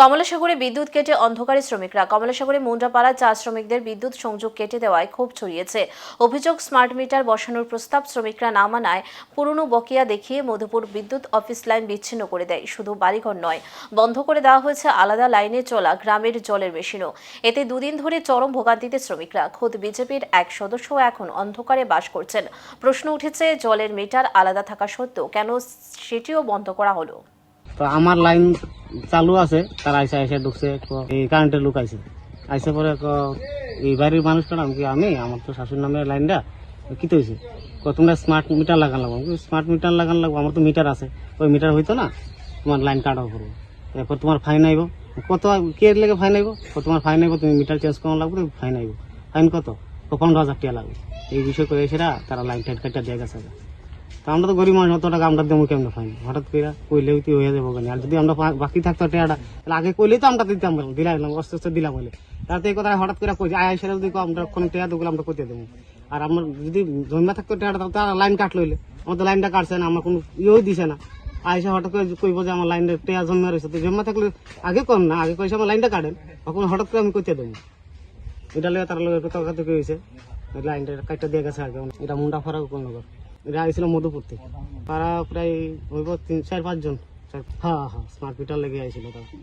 কমলাসাগরে বিদ্যুৎ কেটে অন্ধকারে শ্রমিকরা, কমলাসাগরে মুন্ডাপাড়া চা শ্রমিকদের বিদ্যুৎ সংযোগ কেটে দেওয়ায় ক্ষোভ ছড়িয়েছে। অভিযোগ, স্মার্ট মিটার বসানোর প্রস্তাব শ্রমিকরা না মানায়, পুরনো বকেয়া দেখিয়ে মধুপুর বিদ্যুৎ অফিস লাইন বিচ্ছিন্ন করে দেয়, শুধু বাড়িঘর নয়। বন্ধ করে দেওয়া হয়েছে আলাদা লাইনে চলা গ্রামের জলের মেশিনও। এতে দুদিন ধরে চরম ভোগান্তিতে শ্রমিকরা, খোদ বিজেপির এক সদস্য এখন অন্ধকারে বাস করছেন। প্রশ্ন উঠেছে, জলের মিটার আলাদা থাকা সত্ত্বেও কেন সেটিও বন্ধ করা হলো? তো আমার লাইন চালু আছে, তার আইসা এসে ঢুকছে এই কারেন্টের লোক আইসে আইসে পরে এই বাড়ির মানুষ কারণ কি আমি? আমার তো শাশুর নামের লাইনটা কি হয়েছে তোমরা স্মার্ট মিটার লাগান লাগবো। স্মার্ট মিটার লাগান লাগবো, আমার তো মিটার আছে। ওই মিটার হইতো না, তোমার লাইন কাটাও করব এরপর তোমার ফাইন আইব। কত কে লেগে ফাইন আইব? তোমার ফাইন আইব, তুমি মিটার চেঞ্জ করানো লাগবে ফাইন আইব। ফাইন কত? পনেরো হাজার টাকা লাগবে। এই বিষয় করে এসেরা তারা লাইন টাইট কাটা দিয়ে গেছে। আমরা তো গরিব মানুষ অত টাকা আমরা দেবো কেমন ফাইন হঠাৎ করে কইলে তুই হয়ে যাব কেন আর যদি আমরা বাকি থাকতো টাকাটা তাহলে আগে কইলেই তো আমরা দিতাম বলে, দিলাম অস্তে অস্তে দিলাম বলে। তাতে এই কথা হঠাৎ করে কই আয় সেটা যদি আমরা কোনো টাকা দেবো আমরা করতে দেবো। আর আমার যদি জমা থাকতো টাকাটা তাহলে লাইন কাট লইলে আমার তো লাইনটা কাটছে না আমার কোনো ইয়েও দিছে না। আয়সা হঠাৎ করে কইব যে আমার লাইনটা টেয়া জন্মে রয়েছে। তো জমা থাকলে আগে কর না আগে কইসে আমার লাইনটা কাটেন। তখন হঠাৎ করে আমি করতে দেবো। এটা লেগে তার লোকের কথা কথা হয়েছে লাইনটা কাটটা দিয়ে গেছে আগে এটা মুন্ডা ফরাক কোন নগর। এটা আইছিল মধুপুর থেকে তারা প্রায় হইব তিন, চার, পাঁচজন। হ্যাঁ হ্যাঁ স্মার্ট মিটার লেগে আইছিল তারা।